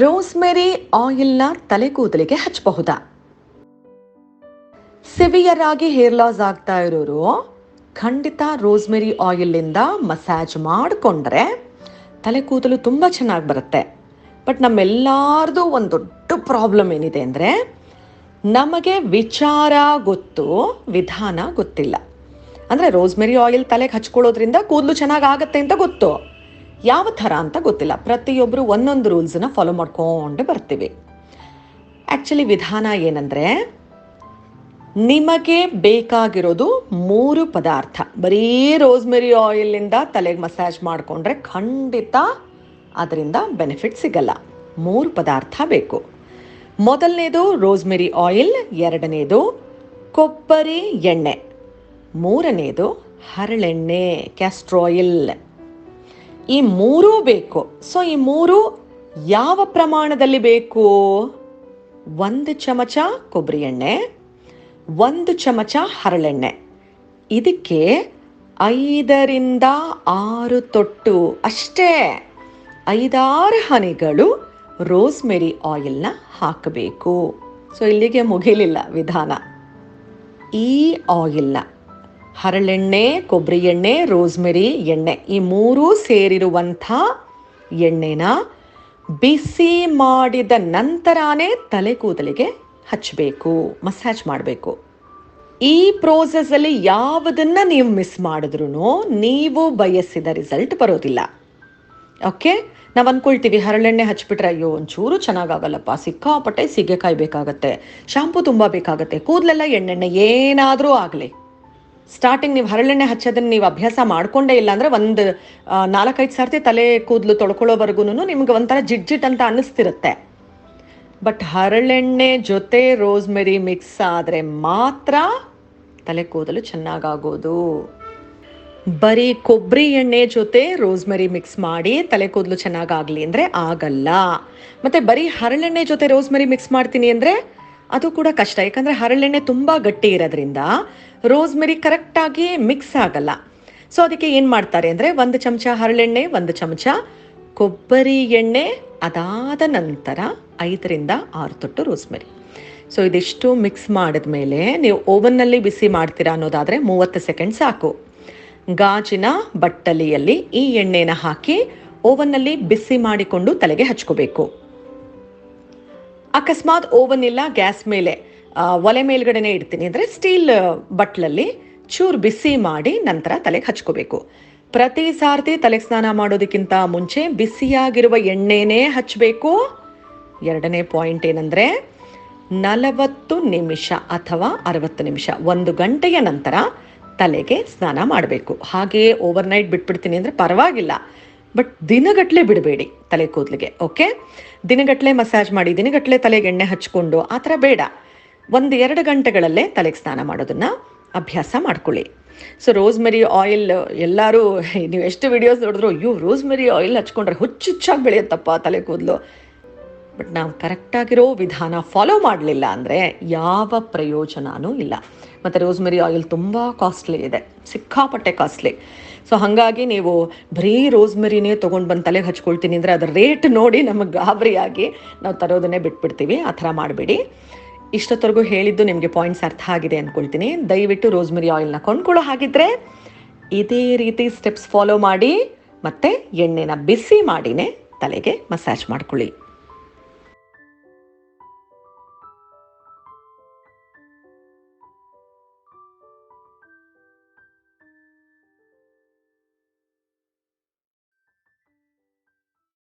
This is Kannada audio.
ರೋಸ್ಮೆರಿ ಆಯಿಲ್ನ ತಲೆ ಕೂದಲಿಗೆ ಹಚ್ಚಬಹುದಾ ಸಿವಿಯರ್ ಆಗಿ ಹೇರ್ ಲಾಸ್ ಆಗ್ತಾ ಇರೋರು, ಖಂಡಿತ ರೋಸ್ಮೆರಿ ಆಯಿಲಿಂದ ಮಸಾಜ್ ಮಾಡಿಕೊಂಡ್ರೆ ತಲೆ ಕೂದಲು ತುಂಬ ಚೆನ್ನಾಗಿ ಬರುತ್ತೆ. ಬಟ್ ನಮ್ಮೆಲ್ಲಾರ್ದು ಒಂದು ದೊಡ್ಡ ಪ್ರಾಬ್ಲಮ್ ಏನಿದೆ ಅಂದರೆ, ನಮಗೆ ವಿಚಾರ ಗೊತ್ತು, ವಿಧಾನ ಗೊತ್ತಿಲ್ಲ. ಅಂದರೆ ರೋಸ್ಮೆರಿ ಆಯಿಲ್ ತಲೆಗೆ ಹಚ್ಕೊಳ್ಳೋದ್ರಿಂದ ಕೂದಲು ಚೆನ್ನಾಗಿ ಆಗುತ್ತೆ ಅಂತ ಗೊತ್ತು. ಯಾವ ಥರ ಅಂತ ಗೊತ್ತಿಲ್ಲ. ಪ್ರತಿಯೊಬ್ಬರು ಒಂದೊಂದು ರೂಲ್ಸನ್ನ ಫಾಲೋ ಮಾಡ್ಕೊಂಡು ಬರ್ತೀವಿ. ಆ್ಯಕ್ಚುಲಿ ವಿಧಾನ ಏನಂದರೆ, ನಿಮಗೆ ಬೇಕಾಗಿರೋದು ಮೂರು ಪದಾರ್ಥ. ಬರೀ ರೋಸ್ಮೆರಿ ಆಯಿಲಿಂದ ತಲೆಗೆ ಮಸಾಜ್ ಮಾಡಿಕೊಂಡ್ರೆ ಖಂಡಿತ ಅದರಿಂದ ಬೆನಿಫಿಟ್ ಸಿಗಲ್ಲ. ಮೂರು ಪದಾರ್ಥ ಬೇಕು. ಮೊದಲನೇದು ರೋಸ್ಮೆರಿ ಆಯಿಲ್ ಎರಡನೇದು ಕೊಬ್ಬರಿ ಎಣ್ಣೆ, ಮೂರನೇದು ಹರಳೆಣ್ಣೆ ಕ್ಯಾಸ್ಟ್ರಾಯಿಲ್ ಈ ಮೂರೂ ಬೇಕು. ಸೊ ಈ ಮೂರು ಯಾವ ಪ್ರಮಾಣದಲ್ಲಿ ಬೇಕು? ಒಂದು ಚಮಚ ಕೊಬ್ಬರಿ ಎಣ್ಣೆ, ಒಂದು ಚಮಚ ಹರಳೆಣ್ಣೆ. ಇದಕ್ಕೆ ಐದರಿಂದ ಆರು ತೊಟ್ಟು. ಅಷ್ಟೇ. ಐದಾರು ಹನಿಗಳು ರೋಸ್ಮೆರಿ ಆಯಿಲ್ನ ಹಾಕಬೇಕು. ಸೊ ಇಲ್ಲಿಗೆ ಮುಗಿಲಿಲ್ಲ ವಿಧಾನ. ಈ ಆಯಿಲ್ನ ಹರಳೆಣ್ಣೆ ಕೊಬ್ಬರಿ ಎಣ್ಣೆ, ರೋಸ್ಮೆರಿ ಎಣ್ಣೆ ಈ ಮೂರೂ ಸೇರಿರುವಂಥ ಎಣ್ಣೆನ ಬಿಸಿ ಮಾಡಿದ ನಂತರನೇ ತಲೆ ಕೂದಲಿಗೆ ಹಚ್ಚಬೇಕು, ಮಸಾಜ್ ಮಾಡಬೇಕು. ಈ ಪ್ರೋಸೆಸ್ಸಲ್ಲಿ ಯಾವುದನ್ನ ನೀವು ಮಿಸ್ ಮಾಡಿದ್ರೂ ನೀವು ಬಯಸಿದ ರಿಸಲ್ಟ್ ಬರೋದಿಲ್ಲ. ಓಕೆ ನಾವು ಅಂದ್ಕೊಳ್ತೀವಿ ಹರಳೆಣ್ಣೆ ಹಚ್ಬಿಟ್ರೆ ಅಯ್ಯೋ, ಒಂಚೂರು ಚೆನ್ನಾಗಾಗಲ್ಲಪ್ಪ, ಸಿಕ್ಕಾಪಟ್ಟೆ ಸೀಗೆಕಾಯಿ ಬೇಕಾಗತ್ತೆ ಶಾಂಪು ತುಂಬ ಬೇಕಾಗತ್ತೆ, ಕೂದಲೆಲ್ಲ ಎಣ್ಣೆಣ್ಣೆ ಏನಾದರೂ ಆಗಲಿ. ಸ್ಟಾರ್ಟಿಂಗ್ ನೀವು ಹರಳೆಣ್ಣೆ ಹಚ್ಚೋದನ್ನ ನೀವು ಅಭ್ಯಾಸ ಮಾಡ್ಕೊಂಡೇ ಇಲ್ಲ ಅಂದರೆ ಒಂದು ನಾಲ್ಕೈದು ಸರ್ತಿ ತಲೆ ಕೂದಲು ತೊಳ್ಕೊಳ್ಳೋವರೆಗೂ ನಿಮ್ಗೆ ಒಂಥರ ಜಿಡ್ಜಿಟ್ ಜಿಡ್ ಅಂತ ಅನ್ನಿಸ್ತಿರುತ್ತೆ. ಬಟ್ ಹರಳೆಣ್ಣೆ ಜೊತೆ ರೋಸ್ಮೆರಿ ಮಿಕ್ಸ್ ಆದರೆ ಮಾತ್ರ ತಲೆ ಕೂದಲು ಚೆನ್ನಾಗಾಗೋದು. ಬರೀ ಕೊಬ್ಬರಿ ಎಣ್ಣೆ ಜೊತೆ ರೋಸ್ಮೆರಿ ಮಿಕ್ಸ್ ಮಾಡಿ ತಲೆ ಕೂದಲು ಚೆನ್ನಾಗಾಗಲಿ ಅಂದರೆ ಆಗಲ್ಲ. ಮತ್ತು ಬರೀ ಹರಳೆಣ್ಣೆ ಜೊತೆ ರೋಸ್ಮೆರಿ ಮಿಕ್ಸ್ ಮಾಡ್ತೀನಿ ಅಂದರೆ ಅದು ಕೂಡ ಕಷ್ಟ. ಯಾಕಂದರೆ ಹರಳೆಣ್ಣೆ ತುಂಬ ಗಟ್ಟಿ ಇರೋದ್ರಿಂದ ರೋಸ್ಮೆರಿ ಕರೆಕ್ಟಾಗಿ ಮಿಕ್ಸ್ ಆಗಲ್ಲ. ಸೊ ಅದಕ್ಕೆ ಏನು ಮಾಡ್ತಾರೆ ಅಂದರೆ ಒಂದು ಚಮಚ ಹರಳೆಣ್ಣೆ, ಒಂದು ಚಮಚ ಕೊಬ್ಬರಿ ಎಣ್ಣೆ, ಅದಾದ ನಂತರ ಐದರಿಂದ ಆರು ತೊಟ್ಟು ರೋಸ್ಮೆರಿ. ಸೊ ಇದಿಷ್ಟು ಮಿಕ್ಸ್ ಮಾಡಿದ ಮೇಲೆ ನೀವು ಓವನ್ನಲ್ಲಿ ಬಿಸಿ ಮಾಡ್ತೀರಾ ಅನ್ನೋದಾದರೆ ಮೂವತ್ತು ಸೆಕೆಂಡ್ ಸಾಕು. ಗಾಜಿನ ಬಟ್ಟಲಿಯಲ್ಲಿ ಈ ಎಣ್ಣೆನ ಹಾಕಿ ಓವನ್ನಲ್ಲಿ ಬಿಸಿ ಮಾಡಿಕೊಂಡು ತಲೆಗೆ ಹಚ್ಕೋಬೇಕು. ಅಕಸ್ಮಾತ್ ಓವನ್ ಇಲ್ಲ, ಗ್ಯಾಸ್ ಮೇಲೆ ಒಲೆ ಮೇಲ್ಗಡೆನೆ ಇಡ್ತೀನಿ. ಅಂದರೆ ಸ್ಟೀಲ್ ಬಟ್ಲಲ್ಲಿ ಚೂರು ಬಿಸಿ ಮಾಡಿ ನಂತರ ತಲೆಗೆ ಹಚ್ಕೋಬೇಕು. ಪ್ರತಿ ಸಾರ್ತಿ ತಲೆಗೆ ಸ್ನಾನ ಮಾಡೋದಕ್ಕಿಂತ ಮುಂಚೆ ಬಿಸಿಯಾಗಿರುವ ಎಣ್ಣೆನೇ ಹಚ್ಚಬೇಕು ಎರಡನೇ ಪಾಯಿಂಟ್ ಏನಂದರೆ ನಲವತ್ತು ನಿಮಿಷ ಅಥವಾ ಅರವತ್ತು ನಿಮಿಷ, ಒಂದು ಗಂಟೆಯ ನಂತರ ತಲೆಗೆ ಸ್ನಾನ ಮಾಡಬೇಕು. ಹಾಗೆಯೇ ಓವರ್ನೈಟ್ ಬಿಟ್ಬಿಡ್ತೀನಿ ಅಂದರೆ ಪರವಾಗಿಲ್ಲ. ಬಟ್ ದಿನಗಟ್ಟಲೆ ಬಿಡಬೇಡಿ ತಲೆ ಕೂದಲಿಗೆ ಓಕೆ ದಿನಗಟ್ಟಲೆ ಮಸಾಜ್ ಮಾಡಿ ದಿನಗಟ್ಟಲೆ ತಲೆಗೆ ಎಣ್ಣೆ ಹಚ್ಕೊಂಡು, ಆ ಥರ ಬೇಡ. ಒಂದು ಎರಡು ಗಂಟೆಗಳಲ್ಲೇ ತಲೆಗೆ ಸ್ನಾನ ಮಾಡೋದನ್ನ ಅಭ್ಯಾಸ ಮಾಡ್ಕೊಳ್ಳಿ. ಸೊ ರೋಸ್ಮೆರಿ ಆಯಿಲ್ ಎಲ್ಲರೂ, ನೀವು ಎಷ್ಟು ವಿಡಿಯೋಸ್ ನೋಡಿದ್ರು, ಅಯ್ಯೋ ರೋಸ್ಮೆರಿ ಆಯಿಲ್ ಹಚ್ಕೊಂಡ್ರೆ ಹುಚ್ಚುಚ್ಚಾಗಿ ಬೆಳೆಯುತ್ತಪ್ಪ ತಲೆ ಕೂದಲು. ಬಟ್ ನಾವು ಕರೆಕ್ಟಾಗಿರೋ ವಿಧಾನ ಫಾಲೋ ಮಾಡಲಿಲ್ಲ ಅಂದರೆ ಯಾವ ಪ್ರಯೋಜನವೂ ಇಲ್ಲ. ಮತ್ತು ರೋಸ್ಮೆರಿ ಆಯಿಲ್ ತುಂಬ ಕಾಸ್ಟ್ಲಿ ಇದೆ, ಸಿಕ್ಕಾಪಟ್ಟೆ ಕಾಸ್ಟ್ಲಿ ಸೊ ಹಾಗಾಗಿ ನೀವು ಬರೀ ರೋಸ್ಮೆರಿನೇ ತೊಗೊಂಡು ಬಂದು ತಲೆಗೆ ಹಚ್ಕೊಳ್ತೀನಿ ಅಂದರೆ ಅದರ ರೇಟ್ ನೋಡಿ ನಮಗೆ ಗಾಬರಿಯಾಗಿ ನಾವು ತರೋದನ್ನೇ ಬಿಟ್ಬಿಡ್ತೀವಿ. ಆ ಥರ ಮಾಡಬೇಡಿ. ಇಷ್ಟೊತ್ತರೆಗೂ ಹೇಳಿದ್ದು ನಿಮಗೆ ಪಾಯಿಂಟ್ಸ್ ಅರ್ಥ ಆಗಿದೆ ಅಂದ್ಕೊಳ್ತೀನಿ ದಯವಿಟ್ಟು ರೋಸ್ಮೆರಿ ಆಯಿಲ್ನ ಕೊಂಡ್ಕೊಳ್ಳೋ ಹಾಗಿದ್ರೆ ಇದೇ ರೀತಿ ಸ್ಟೆಪ್ಸ್ ಫಾಲೋ ಮಾಡಿ ಮತ್ತು ಎಣ್ಣೆನ ಬಿಸಿ ಮಾಡಿನೇ ತಲೆಗೆ ಮಸಾಜ್ ಮಾಡ್ಕೊಳ್ಳಿ.